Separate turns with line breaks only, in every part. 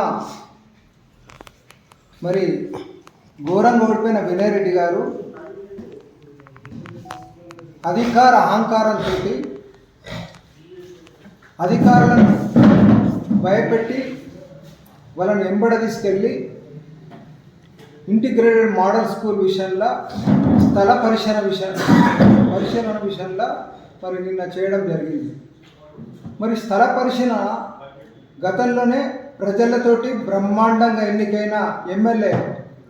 నిన్న మరి ఘోరంగా ఓడిపోయిన వినయ్ రెడ్డి గారు అధికార అహంకారంతో అధికారులను భయపెట్టి వాళ్ళని వెంబడ తీసుకెళ్ళి ఇంటిగ్రేటెడ్ మోడల్ స్కూల్ విషయంలో స్థల పరిశీలన విషయం పరిశీలన విషయంలో మరి నిన్న చేయడం జరిగింది. మరి స్థల పరిశీలన గతంలోనే ప్రజలతోటి బ్రహ్మాండంగా ఎన్నికైన MLA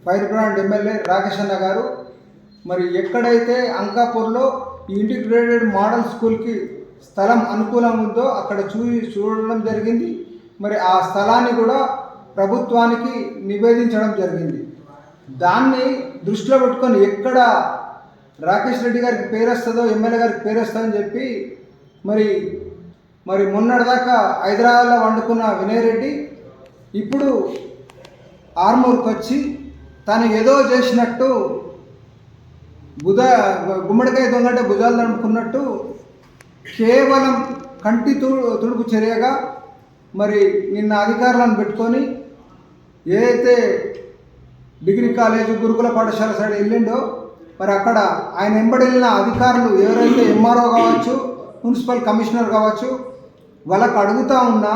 fire brand MLA Rakesh అన్న గారు మరి ఎక్కడైతే అంకాపూర్లో ఇంటిగ్రేటెడ్ మోడల్ స్కూల్కి స్థలం అనుకూలం ఉందో అక్కడ చూ చూడడం జరిగింది. మరి ఆ స్థలాన్ని కూడా ప్రభుత్వానికి నివేదించడం జరిగింది. దాన్ని దృష్టిలో పెట్టుకొని ఎక్కడ రాకేష్ రెడ్డి గారికి పేరు వస్తుందో ఎమ్మెల్యే గారికి పేరు అని చెప్పి మరి మరి మొన్నటిదాకా హైదరాబాద్లో వండుకున్న వినయ్ రెడ్డి ఇప్పుడు ఆర్మూర్కి వచ్చి తను ఏదో చేసినట్టు బుధ గుమ్మడికాయ దొంగంటే భుజాలు నడుపుకున్నట్టు కేవలం కంటి తుడు తుడుపు చర్యగా మరి నిన్న అధికారులను పెట్టుకొని ఏదైతే డిగ్రీ కాలేజ్ గురుకుల పాఠశాల సైడ్ వెళ్ళిండో మరి అక్కడ ఆయన వెంబడి వెళ్ళిన అధికారులు ఎవరైతే ఎంఆర్ఓ కావచ్చు మున్సిపల్ కమిషనర్ కావచ్చు వాళ్ళకు అడుగుతా ఉన్నా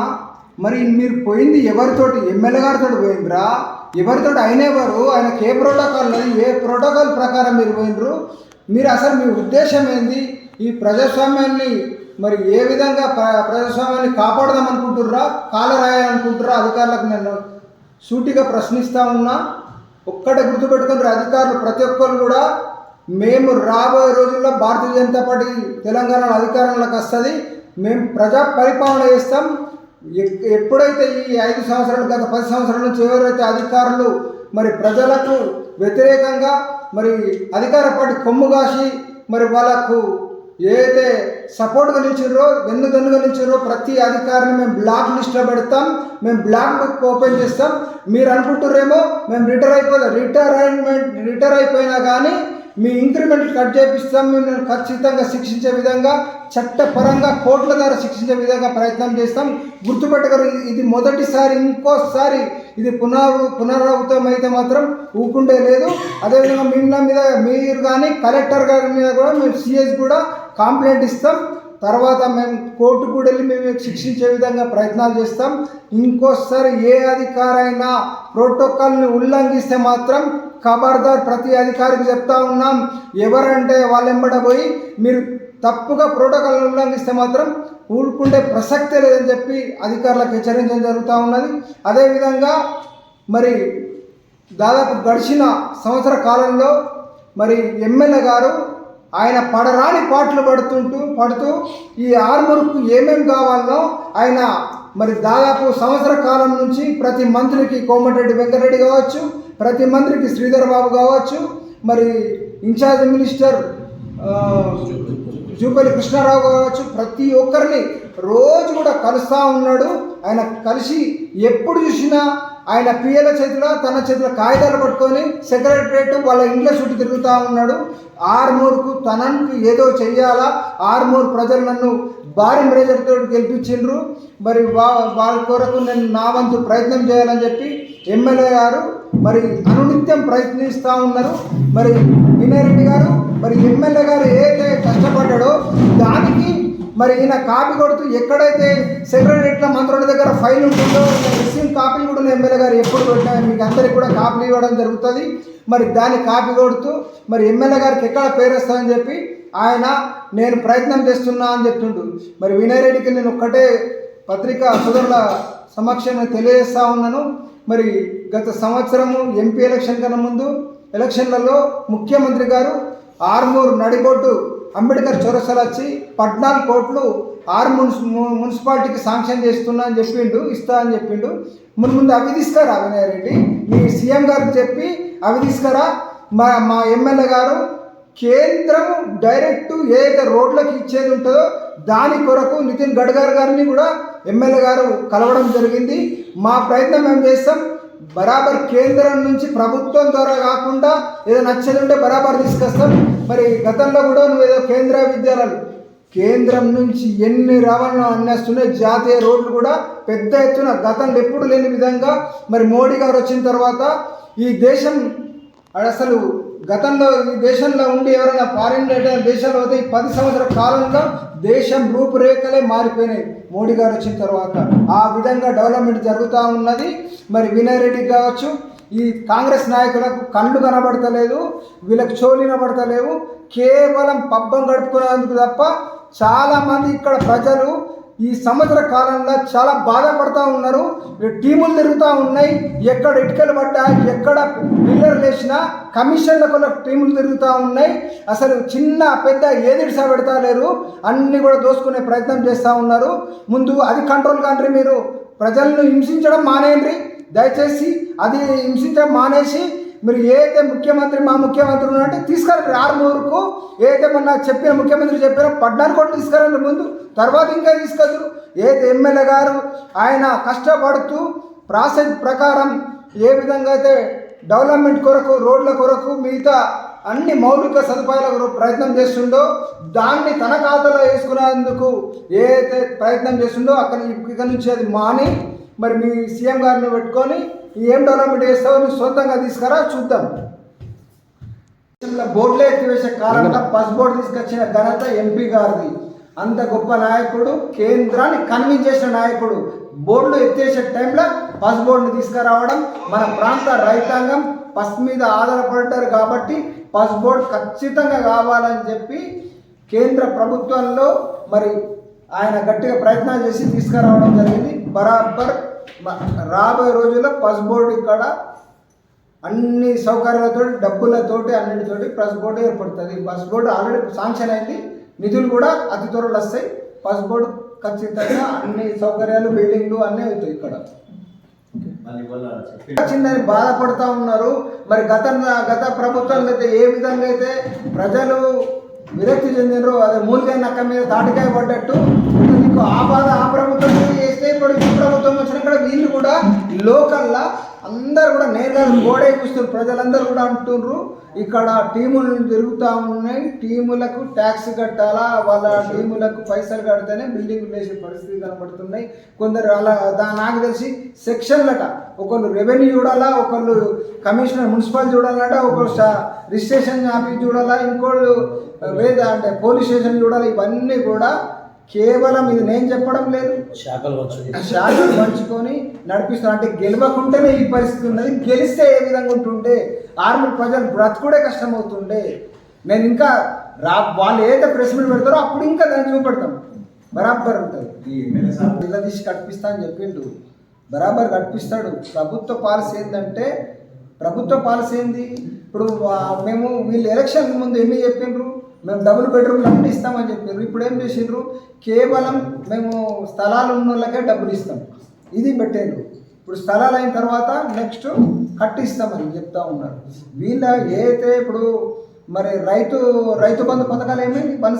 మరి మీరు పోయింది ఎవరితోటి? ఎమ్మెల్యే గారితో పోయిండ్రా? ఎవరితో ఆయన ఎవరు? ఆయనకి ఏ ప్రోటోకాల్ లేదు ఏ ప్రోటోకాల్ ప్రకారం మీరు పోయినరు మీరు అసలు మీ ఉద్దేశం ఏంది? ఈ ప్రజాస్వామ్యాన్ని మరి ఏ విధంగా ప్ర ప్రజాస్వామ్యాన్ని కాపాడదాం అనుకుంటుర్రా? కాలరాయాలనుకుంటుర్రా అధికారులకు నేను? సూటిగా ప్రశ్నిస్తా ఉన్నా. ఒక్కటే గుర్తుపెట్టుకుని అధికారులు ప్రతి ఒక్కరు కూడా మేము రాబోయే రోజుల్లో భారతీయ జనతా పార్టీ తెలంగాణలో అధికారంలోకి వస్తుంది. మేము ప్రజా పరిపాలన చేస్తాం. ఎప్పుడైతే ఈ ఐదు సంవత్సరాలు గత పది సంవత్సరాల నుంచి ఎవరైతే అధికారులు మరి ప్రజలకు వ్యతిరేకంగా మరి అధికార పార్టీ కొమ్ము కాసి మరి వాళ్ళకు ఏదైతే సపోర్ట్గా నిలిచిర్రో వెన్నుదన్నుగా నిలిచిర్రో ప్రతి అధికారిని మేము బ్లాక్ లిస్ట్లో పెడతాం మేము బ్లాక్ బుక్ ఓపెన్ చేస్తాం. మీరు అనుకుంటుర్రేమో మేము రిటైర్ అయిపోయి రిటైర్మెంట్ రిటైర్ అయిపోయినా కానీ మీ ఇంక్రిమెంట్ కట్ చేపిస్తాం మేము ఖచ్చితంగా శిక్షించే విధంగా చట్టపరంగా కోర్టుల ద్వారా శిక్షించే విధంగా ప్రయత్నం చేస్తాం. గుర్తుపెట్టగలరు ఇది- ఇది మొదటిసారి ఇంకోసారి ఇది పునర్ పునరావృతం అయితే మాత్రం ఊకుండే లేదు. అదేవిధంగా మీ మీద మీరు కానీ కలెక్టర్ గారి మీద కూడా మేము సిఎస్ కూడా కంప్లైంట్ ఇస్తాం. తర్వాత మేము కోర్టు కూడా వెళ్ళి మేము శిక్షించే విధంగా ప్రయత్నాలు చేస్తాం. ఇంకోసారి ఏ అధికారైనా ప్రోటోకాల్ని ఉల్లంఘిస్తే మాత్రం ఖబర్దార్ ప్రతి అధికారికి చెప్తా ఉన్నాం. ఎవరంటే వాళ్ళెంబడ పోయి మీరు తప్పుగా ప్రోటోకాల్ ఉల్లంఘిస్తే మాత్రం ఊరుకుండే ప్రసక్తే లేదని చెప్పి అధికారులకు హెచ్చరించడం జరుగుతూ ఉన్నది. అదేవిధంగా మరి దాదాపు గడిచిన సంవత్సర కాలంలో మరి ఎమ్మెల్యే గారు ఆయన పడరాని పాటలు పడుతుంటూ పడుతూ ఈ ఆర్మర్కు ఏమేమి కావాలనో ఆయన మరి దాదాపు సంవత్సర కాలం నుంచి ప్రతి మంత్రికి కోమటిరెడ్డి వెంకటరెడ్డి కావచ్చు ప్రతి మంత్రికి శ్రీధర్ బాబు కావచ్చు మరి ఇన్ఛార్జ్ మినిస్టర్ జూపల్లి కృష్ణారావు కావచ్చు ప్రతి ఒక్కరిని రోజు కూడా కలుస్తూ ఉన్నాడు. ఆయన కలిసి ఎప్పుడు చూసినా ఆయన పిఎల చేతిలో తన చేతిలో కాగితాలు పట్టుకొని సెక్రటరేట్ వాళ్ళ ఇంట్లో చుట్టూ తిరుగుతూ ఉన్నాడు. ఆర్మూర్కు తనకు ఏదో చెయ్యాలా? ఆర్మూర్ ప్రజలు నన్ను భారీ మేజర్తో గెలిపించిండ్రు. మరి వా వాళ్ళ కొరకు నేను నా వంతు ప్రయత్నం చేయాలని చెప్పి ఎమ్మెల్యే గారు మరి అనునిత్యం ప్రయత్నిస్తూ ఉన్నారు. మరి వినయ్ రెడ్డి గారు మరి ఎమ్మెల్యే గారు ఏదైతే కష్టపడ్డాడో దానికి మరి ఈయన కాపీ కొడుతూ ఎక్కడైతే సెక్రటరీట్ల మంత్రుల దగ్గర ఫైల్ ఉంటుందో రిసీవ్ కాపీలు కూడా ఎమ్మెల్యే గారు ఎప్పుడు పెట్టినా మీకు అందరికి కూడా కాపీలు ఇవ్వడం జరుగుతుంది. మరి దాన్ని కాపీ కొడుతూ మరి ఎమ్మెల్యే గారికి ఎక్కడ పేరు చెప్పి ఆయన నేను ప్రయత్నం చేస్తున్నా అని చెప్తుండు. మరి వినయ్ రెడ్డికి నేను ఒక్కటే పత్రికా సోదరుల సమక్షంలో తెలియజేస్తా ఉన్నాను. మరి గత సంవత్సరము ఎంపీ ఎలక్షన్ కన్నా ముందు ఎలక్షన్లలో ముఖ్యమంత్రి గారు ఆర్మూర్ నడిబొడ్డు అంబేద్కర్ చౌరస్తాలో వచ్చి పద్నాలుగు కోట్లు ఆరు మున్సి మున్సిపాలిటీకి శాంక్షన్ చేస్తున్నా అని చెప్పిండు ఇస్తా అని చెప్పిండు. ముందు ముందు అవి తీసుకురా వినయ్ రెడ్డి. మీ సీఎం గారికి చెప్పి అవి తీసుకురా. మా మా ఎమ్మెల్యే గారు కేంద్రం డైరెక్ట్ ఏదైతే రోడ్లకు ఇచ్చేది ఉంటుందో దాని కొరకు నితిన్ గడ్కర్ గారిని కూడా ఎమ్మెల్యే గారు కలవడం జరిగింది. మా ప్రయత్నం మేము చేస్తాం. బరాబర్ కేంద్రం నుంచి ప్రభుత్వం ద్వారా కాకుండా ఏదో నచ్చేది ఉంటే బరాబర్ తీసుకొస్తాం. మరి గతంలో కూడా నువ్వు ఏదో కేంద్ర విద్యాలయాలు కేంద్రం నుంచి ఎన్ని రావాలనో అన్నేస్తున్నాయి జాతీయ రోడ్లు కూడా పెద్ద ఎత్తున గతంలో ఎప్పుడు లేని విధంగా మరి మోడీ గారు వచ్చిన తర్వాత ఈ దేశం అసలు గతంలో ఈ దేశంలో ఉండి ఎవరైనా ఫారిన్ దేశంలో అయితే ఈ పది సంవత్సరాల కాలంలో దేశం రూపురేఖలే మారిపోయినాయి. మోడీ గారు వచ్చిన తర్వాత ఆ విధంగా డెవలప్మెంట్ జరుగుతూ ఉన్నది. మరి వినయ్ రెడ్డి కావచ్చు ఈ కాంగ్రెస్ నాయకులకు కళ్ళు కనబడతలేదు వీళ్ళకి చోలు కనబడతలేవు కేవలం పబ్బం గడుపుకునేందుకు తప్ప చాలామంది ఇక్కడ ప్రజలు ఈ సంవత్సర కాలంలో చాలా బాధపడుతూ ఉన్నారు. టీములు తిరుగుతూ ఉన్నాయి. ఎక్కడ ఇటుకలు పడ్డా ఎక్కడ పిల్లర్లు వేసినా కమిషన్ల కొల టీములు తిరుగుతూ ఉన్నాయి. అసలు చిన్న పెద్ద ఏది పెడతా లేరు. అన్నీ కూడా దోసుకునే ప్రయత్నం చేస్తూ ఉన్నారు. ముందు అది కంట్రోల్ కంట్రీ మీరు. ప్రజలను హింసించడం మానేయండి. దయచేసి అది హింసించడం మానేసి మీరు ఏదైతే ముఖ్యమంత్రి మా ముఖ్యమంత్రి ఉన్నట్టు తీసుకురండి. ఆరుమూరుకు ఏదైతే మొన్న చెప్పిన ముఖ్యమంత్రి చెప్పిన పడ్డానికి కూడా తీసుకురండి ముందు. తర్వాత ఇంకా తీసుకొద్దు. ఏదైతే ఎమ్మెల్యే గారు ఆయన కష్టపడుతూ ప్రాసెస్ ప్రకారం ఏ విధంగా అయితే డెవలప్మెంట్ కొరకు రోడ్ల కొరకు మిగతా అన్ని మౌలిక సదుపాయాల కొరకు ప్రయత్నం చేస్తుండో దాన్ని తన ఖాతాలో వేసుకునేందుకు ఏదైతే ప్రయత్నం చేస్తుండో అక్కడ ఇక్కడ నుంచి అది మాని మరి మీ సీఎం గారిని పెట్టుకొని ఏం డెవలప్మెంట్ చేస్తావో నువ్వు సొంతంగా తీసుకురా చూద్దాం. బోర్డులే ఎత్తివేసే కాలంలో పస్ బోర్డు తీసుకొచ్చిన ఘనత ఎంపీ గారిది. అంత గొప్ప నాయకుడు కేంద్రాన్ని కన్విన్స్ చేసిన నాయకుడు. బోర్డులు ఎత్తేసే టైంలో పస్ బోర్డుని తీసుకురావడం మన ప్రాంత రైతాంగం పస్ మీద ఆధారపడ్డారు కాబట్టి పస్ బోర్డు ఖచ్చితంగా కావాలని చెప్పి కేంద్ర ప్రభుత్వంలో మరి ఆయన గట్టిగా ప్రయత్నాలు చేసి తీసుకురావడం జరిగింది. బరాబర్ రాబోయే రోజుల్లో పస్ బోర్డు ఇక్కడ అన్ని సౌకర్యాలతో డబ్బులతోటి అన్నిటితోటి ప్రెస్ బోర్డు ఏర్పడుతుంది. బస్ బోర్డు ఆల్రెడీ శాంక్షన్ అయింది. నిధులు కూడా అతి త్వరలో వస్తాయి. బస్ బోర్డు ఖచ్చితంగా అన్ని సౌకర్యాలు బిల్డింగ్లు అన్నీ అవుతాయి ఇక్కడ. వచ్చిందని బాధపడుతూ ఉన్నారు. మరి గత గత ప్రభుత్వంలో అయితే ఏ విధంగా అయితే ప్రజలు విరక్తి చెందినరు అదే మూలికాయ నక్క మీద తాటికాయ పడ్డట్టు. నీకు ఆ బాధ ఆ ప్రభుత్వం చేస్తే ఇప్పుడు ఈ ప్రభుత్వం వచ్చినాక వీళ్ళు కూడా లోకల్లా అందరు కూడా నేరుగా గోడే కూస్తున్నారు. ప్రజలందరూ కూడా అంటున్నారు ఇక్కడ టీములు తిరుగుతూ ఉన్నాయి. టీములకు ట్యాక్స్ కట్టాలా? వాళ్ళ టీములకు పైసలు కడితేనే బిల్డింగ్ వేసే పరిస్థితి కనబడుతున్నాయి. కొందరు అలా దా నాకు తెలిసి సెక్షన్లట ఒకళ్ళు రెవెన్యూ చూడాలా? ఒకళ్ళు కమిషనర్ మున్సిపల్ చూడాలట. ఒకళ్ళు రిజిస్ట్రేషన్ ఆఫీస్ చూడాలా? ఇంకోళ్ళు వేద అంటే పోలీస్ స్టేషన్ చూడాలి? ఇవన్నీ కూడా కేవలం ఇది నేను చెప్పడం లేదు.
శాఖలు వచ్చు
శాఖలు పంచుకొని నడిపిస్తున్నారు. అంటే గెలవకుంటేనే ఈ పరిస్థితి ఉన్నది. గెలిస్తే ఏ విధంగా ఉంటుండే? ఆర్మీ ప్రజలు బ్రతుకుడే కష్టం అవుతుండే నేను ఇంకా రా వాళ్ళు ఏదైతే ప్రెస్ మీట్ పెడతారో అప్పుడు ఇంకా దాన్ని చూపెడతాం. బరాబర్ ఉంటుంది. తీసి కట్టిస్తా అని చెప్పిండు. బరాబర్ కట్టిస్తాడు. ప్రభుత్వ పాలసీ ఏంటంటే ప్రభుత్వ పాలసీ ఏంది? ఇప్పుడు మేము వీళ్ళు ఎలక్షన్ ముందు ఎన్ని చెప్పిండ్రు? మేము డబుల్ బెడ్రూమ్లు అన్ని ఇస్తామని చెప్పారు. ఇప్పుడు ఏం చేసిండ్రు? కేవలం మేము స్థలాలు ఉన్న వాళ్ళకే డబ్బులు ఇస్తాం. ఇది పెట్టేండ్రు. ఇప్పుడు స్థలాలు అయిన తర్వాత నెక్స్ట్ కట్టిస్తామని చెప్తా ఉన్నారు. వీళ్ళ ఏదైతే ఇప్పుడు మరి రైతు రైతు బంధు పథకాలు ఏమైంది? వన్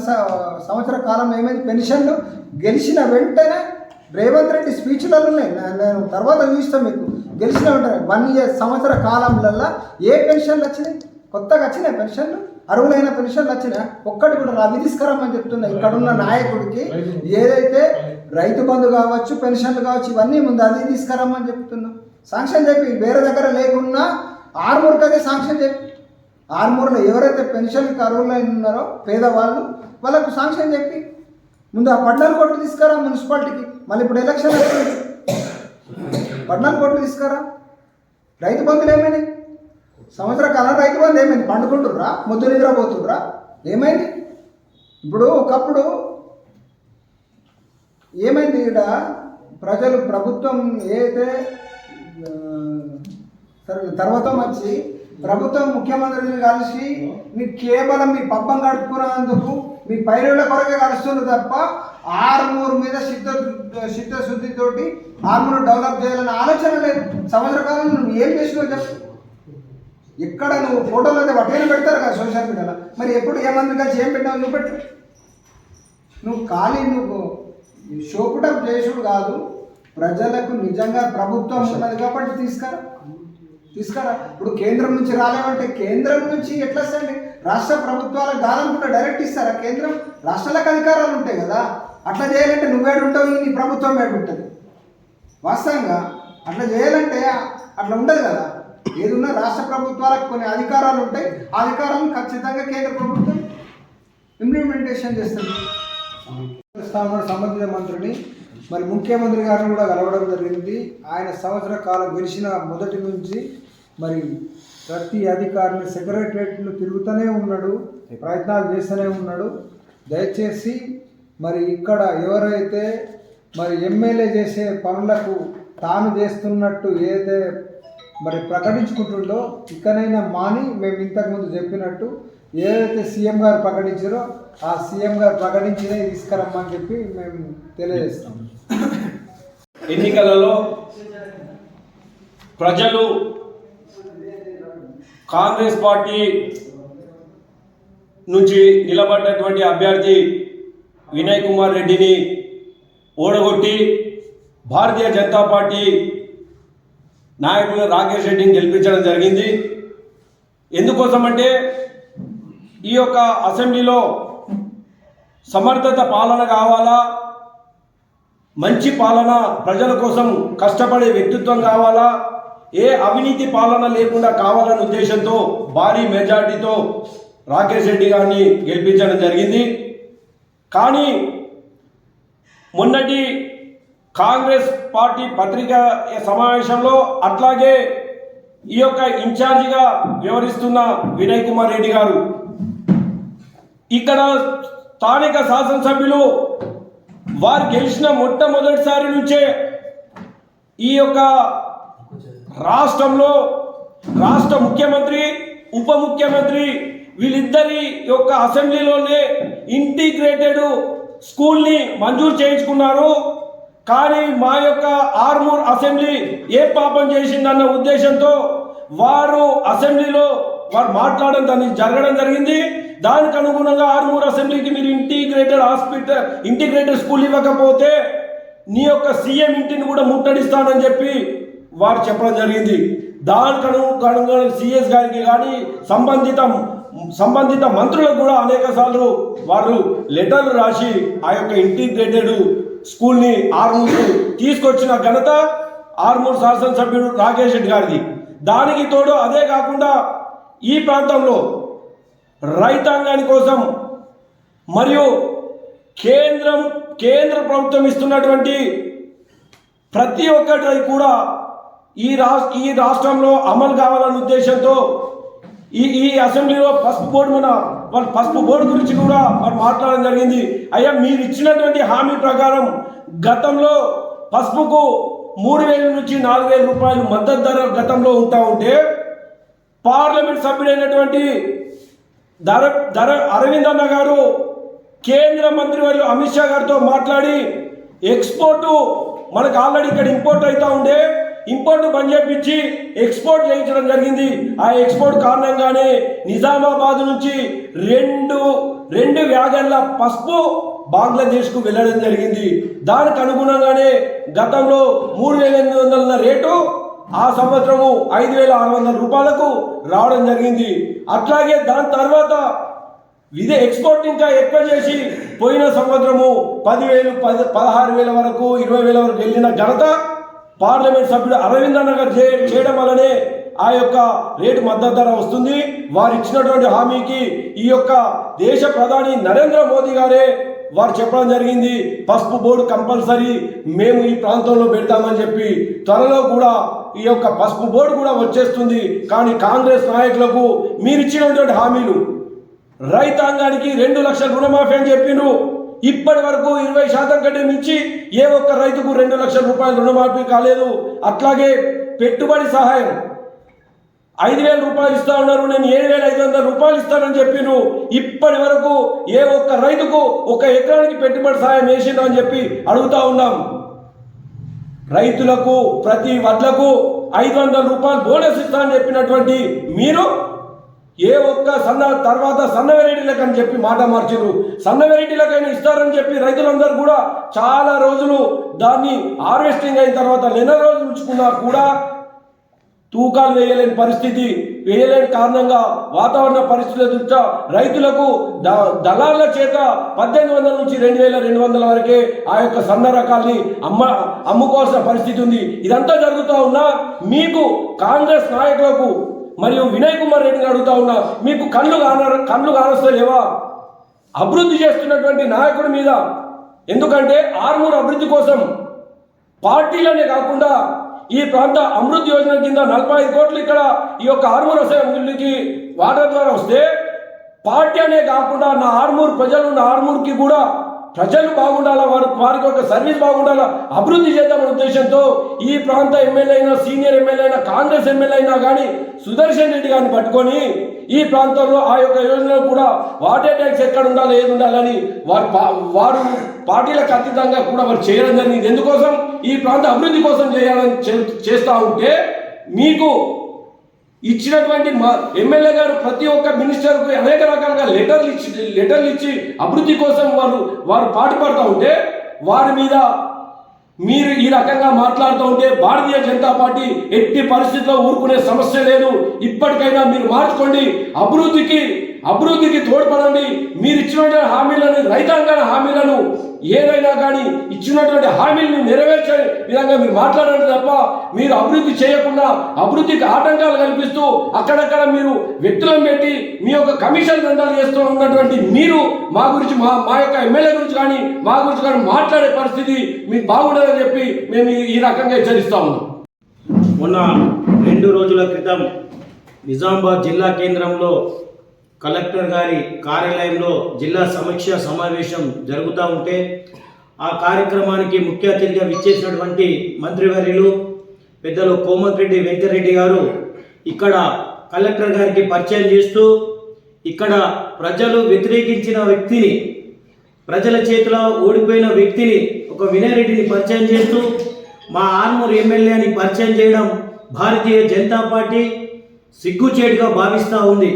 సంవత్సర కాలం ఏమైంది? పెన్షన్లు గెలిచిన వెంటనే రేవంత్ రెడ్డి స్పీచ్లలో ఉన్నాయి. నేను తర్వాత చూస్తాను మీకు. గెలిచిన వెంటనే వన్ ఇయర్ సంవత్సర కాలంలో ఏ పెన్షన్లు వచ్చినాయి? కొత్తగా వచ్చినాయి పెన్షన్లు? అర్హులైన పెన్షన్లు వచ్చినా ఒక్కటి కూడా అవి తీసుకురమ్మని చెప్తున్నా. ఇక్కడున్న నాయకుడికి ఏదైతే రైతు బంధు కావచ్చు పెన్షన్లు కావచ్చు ఇవన్నీ ముందు అది తీసుకురమ్మని చెప్తున్నా. శాంక్షన్ చెప్పి వేరే దగ్గర లేకున్నా ఆర్మూర్కి అదే శాంక్షన్ చెప్పి. ఆర్మూర్లో ఎవరైతే పెన్షన్కి అర్హులైన ఉన్నారో పేదవాళ్ళు వాళ్ళకు శాంక్షన్ చెప్పి. ముందు ఆ పడ్నాలు కోట్లు తీసుకురా మున్సిపాలిటీకి. మళ్ళీ ఇప్పుడు ఎలక్షన్ వస్తుంది పడ్నాలు కోట్లు తీసుకురా. రైతు బంధులు ఏమైనాయి సంవత్సర కాలం రైతు బంధు ఏమైంది? పండుకుంటుర్రా? ముద్దు నిద్రపోతుండ్రా ఏమైంది? ఇప్పుడు ఒకప్పుడు ఏమైంది ఇక్కడ ప్రజలు ప్రభుత్వం ఏదైతే తర్వాత వచ్చి ప్రభుత్వం ముఖ్యమంత్రిని కలిసి మీ కేవలం మీ పబ్బం గడుపుకున్నందుకు మీ పైరుల కొరకే కలుస్తుంది తప్ప ఆర్మూర్ మీద సిద్ధ సిద్ధశుద్ధితోటి ఆర్మూర్ డెవలప్ చేయాలనే ఆలోచన లేదు. సంవత్సర కాలంలో నువ్వు ఏం చేసినావు చెప్పు. ఎక్కడ నువ్వు ఫోటోలు అయితే వడ్డీలు పెడతారు కదా సోషల్ మీడియాలో? మరి ఎప్పుడు ఏమంది కలిసి ఏం పెట్టావు నువ్వు పెట్టు? నువ్వు ఖాళీ నువ్వు షోపుట ప్లేసుడు కాదు ప్రజలకు నిజంగా ప్రభుత్వం ఉన్నది కాబట్టి తీసుకురా. తీసుకురా. ఇప్పుడు కేంద్రం నుంచి రాలేమంటే కేంద్రం నుంచి ఎట్లా వస్తాయండి? రాష్ట్ర ప్రభుత్వాలకు కాదనుకుంటే డైరెక్ట్ ఇస్తారా కేంద్రం? రాష్ట్రాలకు అధికారాలు ఉంటాయి కదా. అట్లా చేయాలంటే నువ్వేడు ఉంటావు నీ ప్రభుత్వం ఏడు ఉంటుంది. వాస్తవంగా అట్లా చేయాలంటే అట్లా ఉండదు కదా. ఏదున్నా రాష్ట్ర ప్రభుత్వాలకు కొన్ని అధికారాలు ఉంటాయి. ఆ అధికారం ఖచ్చితంగా కేంద్ర ప్రభుత్వం ఇంప్లిమెంటేషన్ చేస్తుంది. స్థానంలో సంబంధిత మంత్రిని మరి ముఖ్యమంత్రి గారిని కూడా కలవడం జరిగింది. ఆయన సంవత్సర కాలం గెలిచిన మొదటి నుంచి మరి ప్రతి అధికారిని సెక్రటరియట్లు తిరుగుతూనే ఉన్నాడు ప్రయత్నాలు చేస్తూనే ఉన్నాడు. దయచేసి మరి ఇక్కడ ఎవరైతే మరి ఎమ్మెల్యే చేసే పనులకు తాను చేస్తున్నట్టు ఏదైతే మరి ప్రకటించుకుంటుండో ఇకనైనా మాని మేము ఇంతకుముందు చెప్పినట్టు ఏదైతే సీఎం గారు ప్రకటించారో ఆ సీఎం గారు ప్రకటించినే తీసుకురమ్మని చెప్పి మేము తెలియజేస్తాం
ఎన్నికలలో ప్రజలు కాంగ్రెస్ పార్టీ నుంచి నిలబడినటువంటి అభ్యర్థి వినయ్ కుమార్ రెడ్డిని ఓడగొట్టి భారతీయ జనతా పార్టీ నాయకులు రాకేష్ రెడ్డిని గెలిపించడం జరిగింది. ఎందుకోసమంటే ఈ యొక్క అసెంబ్లీలో సమర్థత పాలన కావాలా? మంచి పాలన ప్రజల కోసం కష్టపడే వ్యక్తిత్వం కావాలా? ఏ అవినీతి పాలన లేకుండా కావాలనే ఉద్దేశంతో భారీ మెజార్టీతో రాకేష్ రెడ్డి గారిని గెలిపించడం జరిగింది. కానీ మొన్నటి కాంగ్రెస్ పార్టీ పత్రికా సమావేశంలో అట్లాగే ఈ యొక్క ఇన్ఛార్జిగా వ్యవహరిస్తున్న వినయ్ కుమార్ రెడ్డి గారు. ఇక్కడ స్థానిక శాసనసభ్యులు వారు గెలిచిన మొట్టమొదటిసారి నుంచే ఈ యొక్క రాష్ట్రంలో రాష్ట్ర ముఖ్యమంత్రి ఉప ముఖ్యమంత్రి వీళ్ళిద్దరి యొక్క అసెంబ్లీలోనే ఇంటిగ్రేటెడ్ స్కూల్ని మంజూరు చేయించుకున్నారు. కానీ మా యొక్క ఆర్మూర్ అసెంబ్లీ ఏ పాపం చేసిందన్న ఉద్దేశంతో వారు అసెంబ్లీలో వారు మాట్లాడడం దాన్ని జరగడం జరిగింది. దానికి అనుగుణంగా ఆర్మూర్ అసెంబ్లీకి మీరు ఇంటిగ్రేటెడ్ హాస్పిటల్ ఇంటిగ్రేటెడ్ స్కూల్ ఇవ్వకపోతే నీ యొక్క సీఎం ఇంటిని కూడా ముట్టడిస్తానని చెప్పి వారు చెప్పడం జరిగింది. దానికి అనుగుణంగా సిఎస్ గారికి కానీ సంబంధిత సంబంధిత మంత్రులకు కూడా అనేక సార్లు వారు లెటర్లు రాసి ఆ యొక్క ఇంటిగ్రేటెడ్ స్కూల్ని ఆర్మూర్ తీసుకొచ్చిన ఘనత ఆర్మూర్ శాసనసభ్యుడు రాకేష్ రెడ్డి గారిది. దానికి తోడు అదే కాకుండా ఈ ప్రాంతంలో రైతాంగాని కోసం మరియు కేంద్రం కేంద్ర ప్రభుత్వం ఇస్తున్నటువంటి ప్రతి ఒక్కటి కూడా ఈ రాష్ట్ర ఈ రాష్ట్రంలో అమలు కావాలనే ఉద్దేశంతో ఈ ఈ అసెంబ్లీలో ఫస్ట్ బోర్డు మన వాళ్ళు పసుపు బోర్డు గురించి కూడా వారు మాట్లాడడం జరిగింది. అయ్యా మీరు ఇచ్చినటువంటి హామీ ప్రకారం గతంలో పసుపుకు మూడు వేల నుంచి నాలుగు వేల రూపాయలు మద్దతు ధర గతంలో ఉంటా ఉంటే పార్లమెంట్ సభ్యుడైనటువంటి ధర ధర అరవింద్ అన్న గారు కేంద్ర మంత్రి వారు అమిత్ షా గారితో మాట్లాడి ఎక్స్పోర్టు మనకు ఆల్రెడీ ఇక్కడ ఇంపోర్ట్ అవుతూ ఉండే ఇంపోర్ట్ బంద్ చేపించి ఎక్స్పోర్ట్ చేయించడం జరిగింది. ఆ ఎక్స్పోర్ట్ కారణంగానే నిజామాబాద్ నుంచి రెండు రెండు వ్యాగన్ల పసుపు బంగ్లాదేశ్కు వెళ్ళడం జరిగింది. దానికి అనుగుణంగానే గతంలో మూడు వేల ఎనిమిది వందల రేటు ఆ సంవత్సరము ఐదు వేల ఆరు వందల రూపాయలకు రావడం జరిగింది. అట్లాగే దాని తర్వాత ఇదే ఎక్స్పోర్ట్ ఇంకా ఎక్కువ చేసి పోయిన సంవత్సరము పదివేలు పది పదహారు వేల వరకు ఇరవై వేల వరకు వెళ్ళిన ఘనత పార్లమెంట్ సభ్యుడు అరవింద్ అన్న గారు చే- చేయడం వల్లనే ఆ యొక్క రేటు మద్దతు ధర వస్తుంది. వారు ఇచ్చినటువంటి హామీకి ఈ యొక్క దేశ ప్రధాని నరేంద్ర మోదీ గారే వారు చెప్పడం జరిగింది. పసుపు బోర్డు కంపల్సరీ మేము ఈ ప్రాంతంలో పెడతామని చెప్పి త్వరలో కూడా ఈ యొక్క పసుపు బోర్డు కూడా వచ్చేస్తుంది. కానీ కాంగ్రెస్ నాయకులకు మీరు ఇచ్చినటువంటి హామీలు రైతాంగానికి రెండు లక్షల రుణమాఫీ అని చెప్పిండ్రు. ఇప్పటి వరకు ఇరవై శాతం కంటే మించి ఏ ఒక్క రైతుకు రెండు లక్షల రూపాయలు రుణమాఫీ కాలేదు. అట్లాగే పెట్టుబడి సహాయం. ఐదు వేల రూపాయలు ఇస్తా ఉన్నారు నేను ఏడు వేల ఐదు వందల రూపాయలు ఇస్తానని చెప్పిండ్రు ఇప్పటి వరకు ఏ ఒక్క రైతుకు ఒక ఎకరానికి పెట్టుబడి సహాయం వేసిండ్రు అని చెప్పి అడుగుతా ఉన్నాం. రైతులకు ప్రతి వడ్లకు ఐదు వందల రూపాయలు బోనస్ ఇస్తానని చెప్పినటువంటి మీరు ఏ ఒక్క సన్న తర్వాత సన్న వెరైటీలకు అని చెప్పి మాట మార్చారు సన్న వెరైటీలకైనా ఇస్తారని చెప్పి రైతులందరూ కూడా చాలా రోజులు దాన్ని హార్వెస్టింగ్ అయిన తర్వాత నెల రోజులు ఉంచుకున్నా కూడా తూకాలు వేయలేని పరిస్థితి వేయలేని కారణంగా వాతావరణ పరిస్థితుల దృష్ట్యా రైతులకు ద- దళాల చేత పద్దెనిమిది వందల నుంచి రెండు వేల రెండు వందల వరకే ఆ యొక్క సన్న రకాల్ని అమ్మ అమ్ముకోవాల్సిన పరిస్థితి ఉంది. ఇదంతా జరుగుతూ ఉన్నా మీకు కాంగ్రెస్ నాయకులకు మరియు వినయ్ కుమార్ రెడ్డిని అడుగుతా ఉన్నా మీకు కళ్ళు కాన కళ్ళు కానొస్తలేవా అభివృద్ధి చేస్తున్నటువంటి నాయకుడి మీద. ఎందుకంటే ఆర్మూర్ అభివృద్ధి కోసం పార్టీలనే కాకుండా ఈ ప్రాంత అమృత్ యోజన కింద నలభై ఐదు కోట్లు ఇక్కడ ఈ యొక్క ఆర్మూర్ అసెంబ్లీకి వాటర్ ద్వారా వస్తే పార్టీ అనే కాకుండా నా ఆర్మూర్ ప్రజలు ఉన్న ఆర్మూర్కి కూడా ప్రజలు బాగుండాలా? వారు వారికి ఒక సర్వీస్ బాగుండాలా? అభివృద్ధి చేద్దామనే ఉద్దేశంతో ఈ ప్రాంత ఎమ్మెల్యే అయినా సీనియర్ ఎమ్మెల్యే అయినా కాంగ్రెస్ ఎమ్మెల్యే అయినా కానీ సుదర్శన్ రెడ్డి గారిని పట్టుకొని ఈ ప్రాంతంలో ఆ యొక్క యోజనలో కూడా వాటర్ ట్యాక్స్ ఎక్కడ ఉండాలి ఏది ఉండాలని వారు వారు పార్టీలకు అతీతంగా కూడా వారు చేయడం జరిగింది. ఎందుకోసం? ఈ ప్రాంత అభివృద్ధి కోసం చేయాలని చే- చేస్తా ఉంటే మీకు ఇచ్చినటువంటి మా ఎమ్మెల్యే గారు ప్రతి ఒక్క మినిస్టర్కు అనేక రకాలుగా లెటర్లు ఇచ్చి లెటర్లు ఇచ్చి అభివృద్ధి కోసం వారు వారు పాటుపడుతూ ఉంటే వారి మీద మీరు ఈ రకంగా మాట్లాడుతూ ఉంటే భారతీయ జనతా పార్టీ ఎట్టి పరిస్థితుల్లో ఊరుకునే సమస్య లేదు. ఇప్పటికైనా మీరు మార్చుకోండి. అభివృద్ధికి అభివృద్ధికి తోడ్పడండి. మీరు ఇచ్చినటువంటి హామీలను రైతాంగ హామీలను ఏదైనా కానీ ఇచ్చినటువంటి హామీలను నెరవేర్చే విధంగా మీరు మాట్లాడండి తప్ప మీరు అభివృద్ధి చేయకుండా అభివృద్ధికి ఆటంకాలు కల్పిస్తూ అక్కడక్కడ మీరు వ్యక్తులను పెట్టి మీ యొక్క కమిషన్ దండాలు చేస్తూ ఉన్నటువంటి మీరు మా గురించి మా మా యొక్క ఎమ్మెల్యే గురించి కానీ మా గురించి కానీ మాట్లాడే పరిస్థితి మీకు బాగుండదని చెప్పి మేము ఈ- ఈ రకంగా హెచ్చరిస్తా ఉన్నాం.
మొన్న రెండు రోజుల క్రితం నిజామాబాద్ జిల్లా కేంద్రంలో కలెక్టర్ గారి కార్యాలయంలో జిల్లా సమీక్ష సమావేశం జరుగుతూ ఉంటే ఆ కార్యక్రమానికి ముఖ్య అతిథిగా విచ్చేసినటువంటి మంత్రివర్యులు పెద్దలు కోమటిరెడ్డి వెంకటరెడ్డి గారు ఇక్కడ కలెక్టర్ గారికి పరిచయం చేస్తూ ఇక్కడ ప్రజలు వ్యతిరేకించిన వ్యక్తిని ప్రజల చేతిలో ఓడిపోయిన వ్యక్తిని ఒక వినయరెడ్డిని పరిచయం చేస్తూ మా ఆర్మూర్ ఎమ్మెల్యేని పరిచయం చేయడం భారతీయ జనతా పార్టీ సిగ్గుచేటుగా భావిస్తూ ఉంది.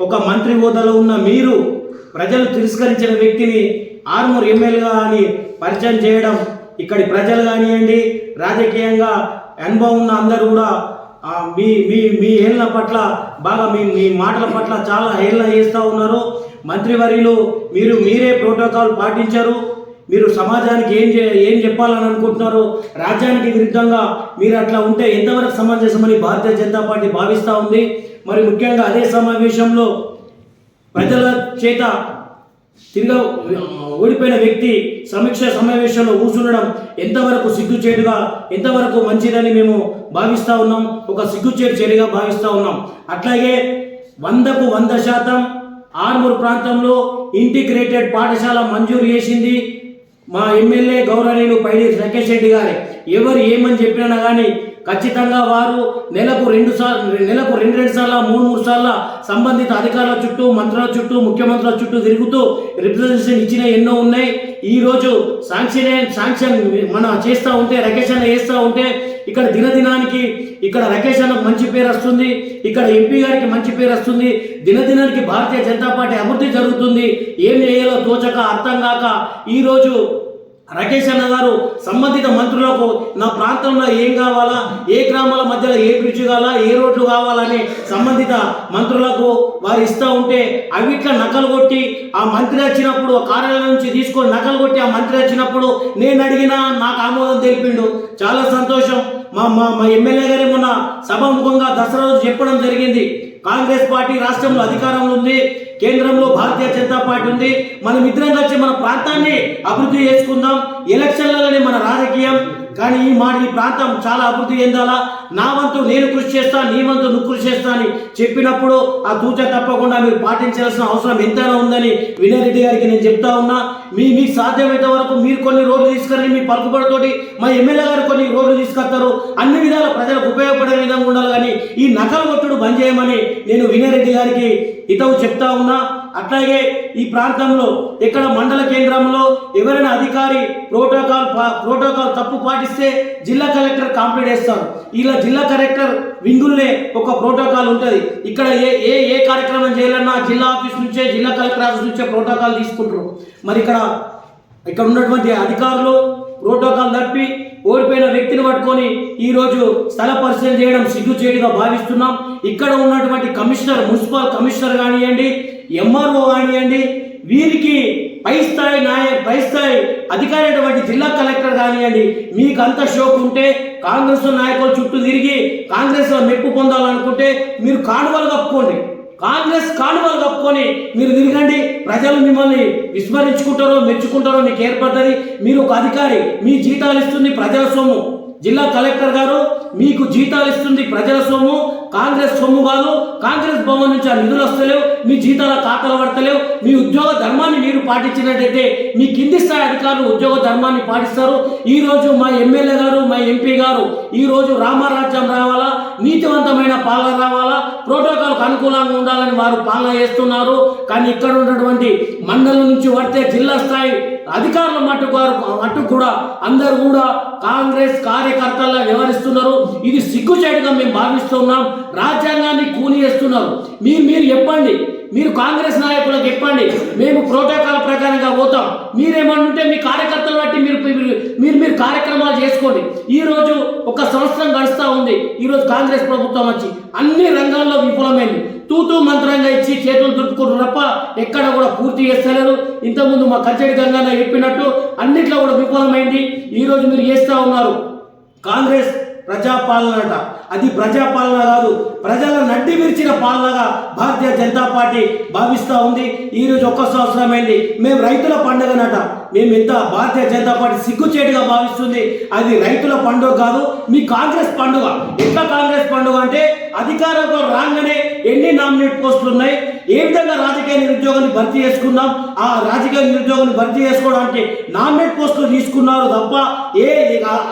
ఒక మంత్రి హోదాలో ఉన్న మీరు ప్రజలు తిరస్కరించిన వ్యక్తిని ఆర్మూర్ ఎమ్మెల్యేగా అని పరిచయం చేయడం ఇక్కడి ప్రజలు కానివ్వండి రాజకీయంగా అనుభవం ఉన్న అందరూ కూడా మీ మీ మీ ఏళ్ళ పట్ల బాగా మీ మీ మాటల పట్ల చాలా హేళన చేస్తూ ఉన్నారు. మంత్రివర్యులు మీరు మీరే ప్రోటోకాల్ పాటించారు. మీరు సమాజానికి ఏం చే ఏం చెప్పాలని అనుకుంటున్నారు? రాజ్యానికి విరుద్ధంగా మీరు అట్లా ఉంటే ఎంతవరకు సమంజసమని భారతీయ జనతా పార్టీ భావిస్తూ ఉంది? మరి ముఖ్యంగా అదే సమావేశంలో ప్రజల చేత తిరిగి ఓడిపోయిన వ్యక్తి సమీక్ష సమావేశంలో కూర్చుండడం ఎంతవరకు సిగ్గుచేటుగా ఎంతవరకు మంచిదని మేము భావిస్తూ ఉన్నాం ఒక సిగ్గుచేటు చర్యగా భావిస్తూ ఉన్నాం. అట్లాగే వందకు వంద శాతం ఆర్మూర్ ప్రాంతంలో ఇంటిగ్రేటెడ్ పాఠశాల మంజూరు చేసింది మా ఎమ్మెల్యే గౌరవనీయులు పైడి రకేష్ రెడ్డి గారే. ఎవరు ఏమని చెప్పినా కానీ ఖచ్చితంగా వారు నెలకు రెండు సార్లు నెలకు రెండు రెండు సార్లు మూడు మూడు సార్లు సంబంధిత అధికారుల చుట్టూ మంత్రుల చుట్టూ ముఖ్యమంత్రుల చుట్టూ తిరుగుతూ రిప్రజెంటేషన్ ఇచ్చిన ఎన్నో ఉన్నాయి. ఈరోజు శాంక్షన్ శాంక్షన్ మన చేస్తూ ఉంటే రకేషన్ వేస్తూ చేస్తూ ఉంటే ఇక్కడ దినదినానికి ఇక్కడ రకేష్ అన్నకు మంచి పేరు వస్తుంది ఇక్కడ ఎంపీ గారికి మంచి పేరు వస్తుంది దినదినానికి భారతీయ జనతా పార్టీ అభివృద్ధి జరుగుతుంది ఏం చేయాలో తోచక అర్థం కాక ఈరోజు రాకేష్ అన్న గారు సంబంధిత మంత్రులకు నా ప్రాంతంలో ఏం కావాలా? ఏ గ్రామాల మధ్యలో ఏ బ్రిడ్జ్ కావాలా? ఏ రోడ్లు కావాలని సంబంధిత మంత్రులకు వారు ఇస్తూ ఉంటే అవిట్లా నకలు కొట్టి ఆ మంత్రి వచ్చినప్పుడు కార్యాలయం నుంచి తీసుకొని నకలు కొట్టి ఆ మంత్రి వచ్చినప్పుడు నేను అడిగినా నాకు ఆమోదం తెలిపిండు. చాలా సంతోషం. మా మా మా ఎమ్మెల్యే గారి మొన్న సభాముఖంగా దసరా రోజు చెప్పడం జరిగింది. కాంగ్రెస్ పార్టీ రాష్ట్రంలో అధికారంలో ఉంది కేంద్రంలో భారతీయ జనతా పార్టీ ఉంది. మనం ఇద్దరం కలిసి మన ప్రాంతాన్ని అభివృద్ధి చేసుకుందాం. ఎలక్షన్లలోనే మన రాజకీయం కానీ ఈ మాట ఈ ప్రాంతం చాలా అభివృద్ధి చెందాలా? నా వంతు నేను కృషి చేస్తాను నీ వంతు నువ్వు కృషి చేస్తా అని చెప్పినప్పుడు ఆ తూచ తప్పకుండా మీరు పాటించాల్సిన అవసరం ఎంతైనా ఉందని వినయ్ రెడ్డి గారికి నేను చెప్తా ఉన్నా. మీ మీకు సాధ్యమైనంత వరకు మీరు కొన్ని రోడ్లు తీసుకురండి మీ పలుకుబడితోటి మా ఎమ్మెల్యే గారు కొన్ని రోడ్లు తీసుకొస్తారు. అన్ని విధాల ప్రజలకు ఉపయోగపడే విధంగా ఉండాలి కానీ ఈ నకలు కొట్టుడు బంద్ చేయమని నేను వినయ్ రెడ్డి గారికి ఇతవు చెప్తా ఉన్నా. అట్లాగే ఈ ప్రాంతంలో ఇక్కడ మండల కేంద్రంలో ఎవరైనా అధికారి ప్రోటోకాల్ ప్రోటోకాల్ తప్పు పాటిస్తే జిల్లా కలెక్టర్ కంప్లైంట్ చేస్తారు. ఇలా జిల్లా కలెక్టర్ వింగుల్లే ఒక ప్రోటోకాల్ ఉంటుంది. ఇక్కడ ఏ ఏ ఏ కార్యక్రమం చేయాలన్నా జిల్లా ఆఫీస్ నుంచే జిల్లా కలెక్టర్ ఆఫీస్ నుంచే ప్రోటోకాల్ తీసుకుంటారు. మరి ఇక్కడ ఇక్కడ ఉన్నటువంటి అధికారులు ప్రోటోకాల్ తప్పి ఓడిపోయిన వ్యక్తిని పట్టుకొని ఈరోజు స్థల పరిశీలన చేయడం సిగ్గుచేటుగా భావిస్తున్నాం. ఇక్కడ ఉన్నటువంటి కమిషనర్ మున్సిపల్ కమిషనర్ కానివ్వండి ఎంఆర్ఓ కానివ్వండి వీరికి పై స్థాయి నాయ పై స్థాయి అధికారి అయినటువంటి జిల్లా కలెక్టర్ కానివ్వండి మీకు అంత షోక్ ఉంటే కాంగ్రెస్ నాయకుల చుట్టూ తిరిగి కాంగ్రెస్ మెప్పు పొందాలనుకుంటే మీరు కానువలు కప్పుకోండి. కాంగ్రెస్ కానువలు కప్పుకొని మీరు తిరగండి. ప్రజలు మిమ్మల్ని విస్మరించుకుంటారో మెచ్చుకుంటారో మీకు ఏర్పడ్డది. మీరు ఒక అధికారి మీ జీతాలు ఇస్తుంది ప్రజల సొమ్ము. జిల్లా కలెక్టర్ గారు మీకు జీతాలు ఇస్తుంది ప్రజల సొమ్ము కాంగ్రెస్ సొమ్ము కాదు కాంగ్రెస్ భవన్ నుంచి ఆ నిధులు వస్తలేవు మీ జీతాల ఖాతాలు పడతలేవు మీ ఉద్యోగ ధర్మాన్ని మీరు పాటించినట్టయితే మీ కింది స్థాయి అధికారులు ఉద్యోగ ధర్మాన్ని పాటిస్తారు. ఈ రోజు మా ఎమ్మెల్యే గారు మా ఎంపీ గారు ఈ రోజు రామరాజ్యం రావాలా నీతివంతమైన పాలన రావాలా ప్రోటోకాల్కు అనుకూలంగా ఉండాలని వారు పాలన చేస్తున్నారు. కానీ ఇక్కడ ఉన్నటువంటి మండలం నుంచి పడితే జిల్లా స్థాయి అధికారుల మట్టుకు వారు మట్టుకు కూడా అందరూ కూడా కాంగ్రెస్ కార్యకర్తల్లా వ్యవహరిస్తున్నారు. ఇది సిగ్గుచేటుగా మేము భావిస్తున్నాం. రాజ్యాంగాన్ని కూలి చేస్తున్నారు మీరు మీరు చెప్పండి. మీరు కాంగ్రెస్ నాయకులకు చెప్పండి. మేము ప్రోటోకాల్ ప్రకారంగా పోతాం. మీరేమనుంటే మీ కార్యకర్తలు బట్టి మీరు మీరు- మీరు కార్యక్రమాలు చేసుకోండి. ఈరోజు ఒక సంవత్సరం గడుస్తూ ఉంది. ఈరోజు కాంగ్రెస్ ప్రభుత్వం వచ్చి అన్ని రంగాల్లో విఫలమైంది. తూతూ మంత్రంగా ఇచ్చి చేతులు దుట్టుకుంటారు తప్ప ఎక్కడ కూడా పూర్తి చేస్తలేరు ఇంతకుముందు మా కచ్చడి గంగన్న చెప్పినట్టు అన్నిట్లో కూడా విఫలమైంది. ఈరోజు మీరు చేస్తూ ఉన్నారు. కాంగ్రెస్ ప్రజాపాలనట అది ప్రజాపాలన కాదు ప్రజల నడ్డి విరిచిన పాలనగా భారతీయ జనతా పార్టీ భావిస్తూ ఉంది. ఈ రోజు ఒక్క సంవత్సరమైంది మేము రైతుల పండుగనట. మేము ఇంత భారతీయ జనతా పార్టీ సిగ్గుచేటుగా భావిస్తుంది. అది రైతుల పండుగ కాదు మీ కాంగ్రెస్ పండుగ. ఎట్లా కాంగ్రెస్ పండుగ అంటే అధికారంలో రాగానే ఎన్ని నామినేట్ పోస్టులు ఉన్నాయి ఏ విధంగా రాజకీయ నిరుద్యోగాన్ని భర్తీ చేసుకున్నాం? ఆ రాజకీయ నిరుద్యోగాన్ని భర్తీ చేసుకోవడానికి నామినేట్ పోస్టులు తీసుకున్నారు తప్ప ఏ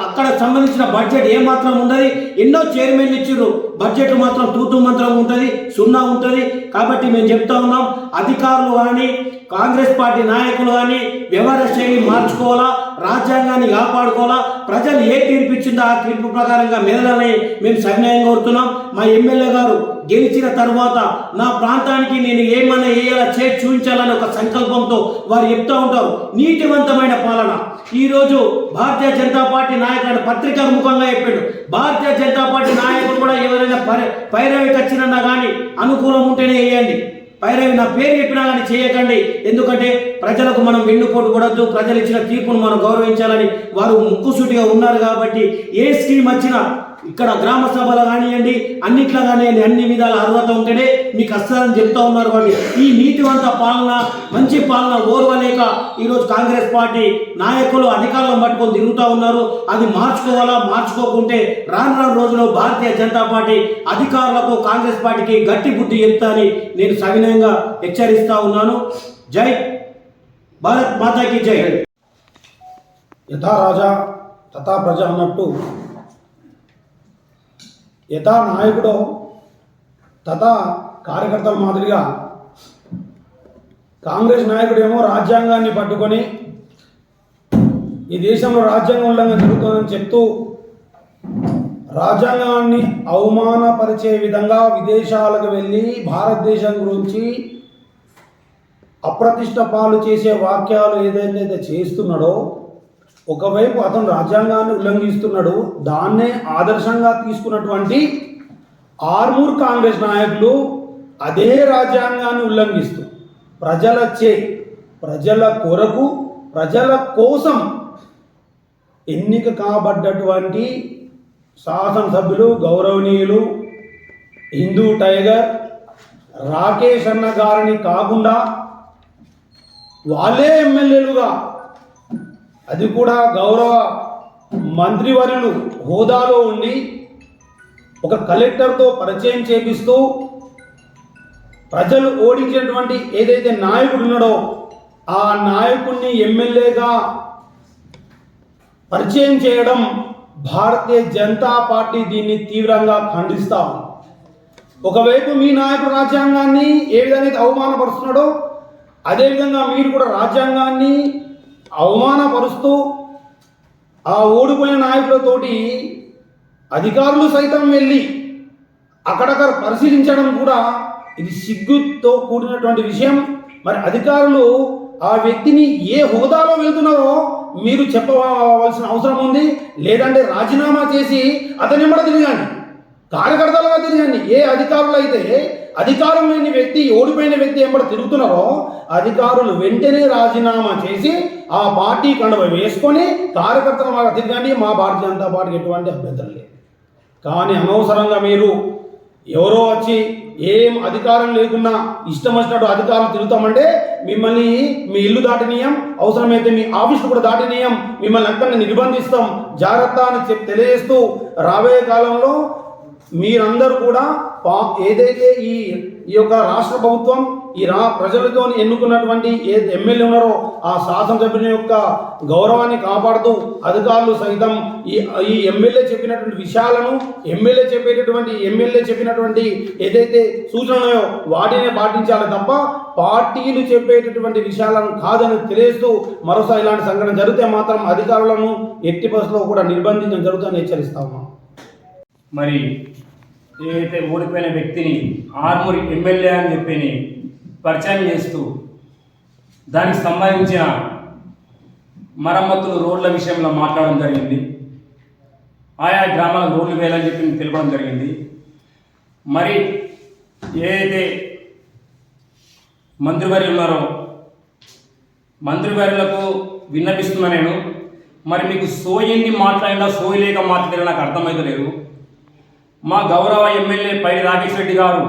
అక్కడ సంబంధించిన బడ్జెట్ ఏ మాత్రం ఉండదు. ఎన్నో చైర్మన్లు ఇచ్చారు. బడ్జెట్ మాత్రం తూతు మంత్రం ఉంటుంది సున్నా ఉంటుంది. కాబట్టి మేము చెప్తా ఉన్నాం అధికారులు కానీ కాంగ్రెస్ పార్టీ నాయకులు కానీ వ్యవహార శైలి మార్చుకోవాలా రాజ్యాంగాన్ని కాపాడుకోవాలా? ప్రజలు ఏ తీర్పు ఇచ్చిందో ఆ తీర్పు ప్రకారంగా మెదలని మేము సన్యాయం కోరుతున్నాం. మా ఎమ్మెల్యే గారు గెలిచిన తర్వాత నా ప్రాంతానికి నేను ఏమన్నా వేయాలా చే చూపించాలని ఒక సంకల్పంతో వారు చెప్తూ ఉంటారు. నీతివంతమైన పాలన. ఈరోజు భారతీయ జనతా పార్టీ నాయకుడు పత్రికా ముఖంగా చెప్పాడు. భారతీయ జనతా పార్టీ నాయకుడు కూడా ఎవరైనా పై పైరవికి వచ్చినన్నా కానీ అనుకూలం ఉంటేనే వేయండి పైరవి నా పేరు చెప్పినా కానీ చేయకండి. ఎందుకంటే ప్రజలకు మనం వెన్నుపోటు కొడద్దు ప్రజలు ఇచ్చిన తీర్పును మనం గౌరవించాలని వారు ముక్కుసూటిగా ఉన్నారు కాబట్టి ఏ స్కీమ్ వచ్చినా ఇక్కడ గ్రామ సభలు కానివ్వండి అన్నిట్లో కానివ్వండి అన్ని విధాల అర్హత ఉంటేనే మీకు వస్తుందని చెప్తా ఉన్నారు వాళ్ళు. ఈ నీతివంత పాలన మంచి పాలన ఓర్వలేక ఈరోజు కాంగ్రెస్ పార్టీ నాయకులు అధికారులను పట్టుకొని తిరుగుతూ ఉన్నారు. అది మార్చుకోవాలా మార్చుకోకుంటే రాను రాను రోజుల్లో భారతీయ జనతా పార్టీ అధికారులకు కాంగ్రెస్ పార్టీకి గట్టి బుద్ధి చెప్తా అని నేను సవినయంగా హెచ్చరిస్తా ఉన్నాను. జై భారత్ మాతాకి జై.
యథా రాజా తథా ప్రజ అన్నట్టు యథా నాయకుడో తథా కార్యకర్తల మాదిరిగా కాంగ్రెస్ నాయకుడేమో రాజ్యాంగాన్ని పట్టుకొని ఈ దేశంలో రాజ్యాంగం ఉల్లంఘన జరుగుతుందని చెప్తూ రాజ్యాంగాన్ని అవమానపరిచే విధంగా విదేశాలకు వెళ్ళి భారతదేశం గురించి అప్రతిష్ట పాలు చేసే వాక్యాలు ఏదైతే చేస్తున్నాడో ఒకవైపు అతను రాజ్యాంగాన్ని ఉల్లంఘిస్తున్నాడు దాన్నే ఆదర్శంగా తీసుకున్నటువంటి ఆర్మూర్ కాంగ్రెస్ నాయకులు అదే రాజ్యాంగాన్ని ఉల్లంఘిస్తూ ప్రజలచే ప్రజల కొరకు ప్రజల కోసం ఎన్నిక కాబడ్డటువంటి శాసనసభ్యులు గౌరవనీయులు హిందూ టైగర్ రాకేష్ అన్న గారిని కాకుండా వాళ్ళే ఎమ్మెల్యేలుగా అది కూడా గౌరవ మంత్రివర్యులు హోదాలో ఉండి ఒక కలెక్టర్తో పరిచయం చేపిస్తూ ప్రజలు ఓడించినటువంటి ఏదైతే నాయకుడు ఉన్నాడో ఆ నాయకుడిని ఎమ్మెల్యేగా పరిచయం చేయడం భారతీయ జనతా పార్టీ దీన్ని తీవ్రంగా ఖండిస్తా ఒకవైపు మీ నాయకుడు రాజ్యాంగాన్ని ఏ విధంగా అవమానపరుస్తున్నాడో అదేవిధంగా మీరు కూడా రాజ్యాంగాన్ని అవమానపరుస్తూ ఆ ఓడిపోయిన నాయకులతోటి అధికారులు సైతం వెళ్ళి అక్కడక్కడ పరిశీలించడం కూడా ఇది సిగ్గుతో కూడినటువంటి విషయం. మరి అధికారులు ఆ వ్యక్తిని ఏ హోదాలో వెళ్తున్నారో మీరు చెప్పవలసిన అవసరం ఉంది. లేదంటే రాజీనామా చేసి అతని ఎమ్మడ తిరగండి. కార్యకర్తలుగా తిరగండి. ఏ అధికారులు అయితే అధికారం లేని వ్యక్తి ఓడిపోయిన వ్యక్తి ఎంబడ తిరుగుతున్నారో అధికారులు వెంటనే రాజీనామా చేసి ఆ పార్టీ కండవ వేసుకొని కార్యకర్తల ద్వారా తిరగండి మా భారతీయ జనతా పార్టీకి ఎటువంటి అభ్యంతరం లేదు. కానీ అనవసరంగా మీరు ఎవరో వచ్చి ఏం అధికారం లేకున్నా ఇష్టం వచ్చినట్టు అధికారం తిరుగుతామంటే మిమ్మల్ని మీ ఇల్లు దాటనీయం అవసరమైతే మీ ఆఫీస్ కూడా దాటనీయం మిమ్మల్ని అక్కడ నిర్బంధిస్తాం జాగ్రత్త అని చెప్పి తెలియజేస్తూ రాబోయే కాలంలో మీరందరూ కూడా పా ఏదైతే ఈ ఈ యొక్క రాష్ట్ర ప్రభుత్వం ఈ రా ప్రజలతో ఎన్నుకున్నటువంటి ఏ ఎమ్మెల్యే ఉన్నారో ఆ శాసనసభ్యుని యొక్క గౌరవాన్ని కాపాడుతూ అధికారులు సైతం ఈ ఈ ఎమ్మెల్యే చెప్పినటువంటి విషయాలను ఎమ్మెల్యే చెప్పేటటువంటి ఎమ్మెల్యే చెప్పినటువంటి ఏదైతే సూచనలో వాటినే పాటించాలి తప్ప పార్టీలు చెప్పేటటువంటి విషయాలను కాదని తెలియస్తూ మరోసారి ఇలాంటి సంఘటన జరిగితే మాత్రం అధికారులను ఎట్టి బస్సులో కూడా నిర్బంధించడం జరుగుతుందని హెచ్చరిస్తాము
మరి ఏదైతే ఓడిపోయిన వ్యక్తిని ఆర్మూరి ఎమ్మెల్యే అని చెప్పి పరిచయం చేస్తూ దానికి సంబంధించిన మరమ్మతులు రోడ్ల విషయంలో మాట్లాడడం జరిగింది. ఆయా గ్రామాల రోడ్లు వేయాలని చెప్పి తెలపడం జరిగింది. మరి ఏదైతే మంత్రివర్యులు ఉన్నారో మంత్రివర్యులకు విన్నపిస్తున్నా నేను మరి మీకు సోయింది మాట్లాడినా సోయి లేక మాట్లాడినా నాకు అర్థమైతే లేదు మా గౌరవ ఎమ్మెల్యే పై రాకేష్ రెడ్డి గారు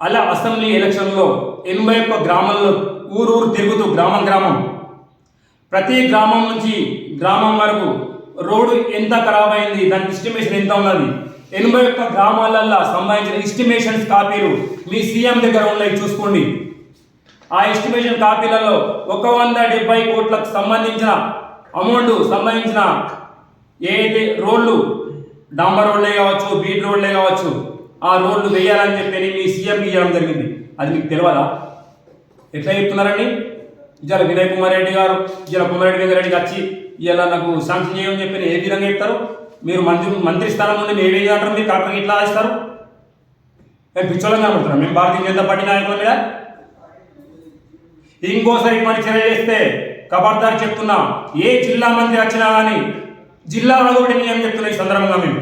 అలా అసెంబ్లీ ఎలక్షన్లో ఎనభై ఒక్క గ్రామంలో ఊరూరు తిరుగుతూ గ్రామం గ్రామం. ప్రతి గ్రామం నుంచి గ్రామం వరకు రోడ్డు ఎంత ఖరాబ్ అయింది దానికి ఎస్టిమేషన్ ఎంత ఉన్నది? ఎనభై ఒక్క గ్రామాలల్లో సంబంధించిన ఎస్టిమేషన్స్ కాపీలు మీ సీఎం దగ్గర ఉన్నాయి చూసుకోండి. ఆ ఎస్టిమేషన్ కాపీలలో ఒక వంద డెబ్బై కోట్లకు సంబంధించిన అమౌంట్ సంబంధించిన ఏదైతే రోడ్లు డాంబర్ రోడ్లే కావచ్చు బీట్ రోడ్లే కావచ్చు ఆ రోడ్లు వేయాలని చెప్పి మీ సీఎం ఇవ్వడం జరిగింది. అది మీకు తెలియదా ఎట్లా చెప్తున్నారండి? ఇవాళ వినయ్ కుమార్ రెడ్డి గారు ఇవాళ కుమారెడ్డి వెంకరెడ్డికి వచ్చి ఇలా నాకు శాంక్షన్ చేయమని చెప్పి ఏ విధంగా చెప్తారు? మీరు మంత్రి మంత్రి స్థానం నుండి మీరు ఏం అంటారు? మీరు కరెక్ట్గా ఇట్లా ఆశిస్తారు మేము పిచ్చోళ్ళం కనబడుతున్నాం మేము భారతీయ జనతా పార్టీ నాయకుల మీద? ఇంకోసారి ఇటువంటి చర్య చేస్తే కబర్దారు చెప్తున్నా. ఏ జిల్లా మంత్రి వచ్చినా కానీ జిల్లా కూడా నియమం చెప్తున్నా ఈ సందర్భంగా మేము.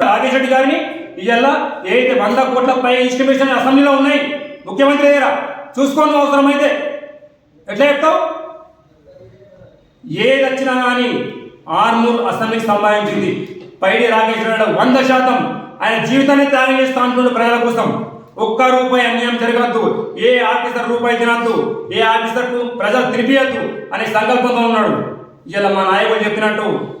రాకేష్ రెడ్డి గారిని ఇవాళ ఏదైతే వంద కోట్ల పై ఇన్స్టిమేషన్ అసెంబ్లీలో ఉన్నాయి ముఖ్యమంత్రి దగ్గర చూసుకోండి అవసరమైతే. ఎట్లా చెప్తావు? ఏది వచ్చినా కానీ ఆర్మూర్ అసెంబ్లీకి సంబంధించింది. పైడి రాకేష్ వంద శాతం ఆయన జీవితాన్ని త్యాగం చేస్తా అంటున్నాడు ప్రజల కోసం. ఒక్క రూపాయి అన్యాయం జరగద్దు. ఏ ఆఫీసర్ రూపాయి తినద్దు. ఏ ఆఫీసర్కు ప్రజలు తినిపియద్దు అనే సంకల్పంతో ఉన్నాడు. ఇలా మా నాయకుడు చెప్పినట్టు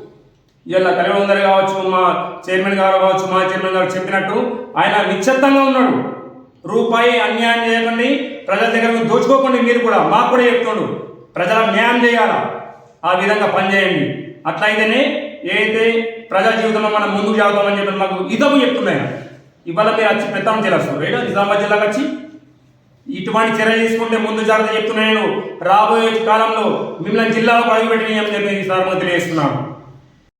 ఇలా కలివందరి కావచ్చు మా చైర్మన్ గారు కావచ్చు మా చైర్మన్ గారు చెప్పినట్టు ఆయన నిశ్చత్తంగా ఉన్నాడు. రూపాయి అన్యాయం చేయకండి ప్రజల దగ్గర దోచుకోకండి మీరు కూడా మాకు కూడా చెప్తుండు ప్రజలకు న్యాయం చేయాలా? ఆ విధంగా పనిచేయండి. అట్లయితేనే ఏదైతే ప్రజా జీవితంలో మనం ముందుకు సాగుతామని చెప్పి మాకు ఇదము చెప్తున్నాయి ఇవాళ మీరు వచ్చి పెత్తాం చేస్తారు రైట్ నిజామాబాద్ జిల్లాకి వచ్చి ఇటువంటి చర్య తీసుకుంటే ముందు జాగ్రత్త చెప్తున్నాను రాబోయే కాలంలో మిమ్మల్ని జిల్లాలో అడుగుపెట్టి చెప్పి సార్ తెలియజేస్తున్నాను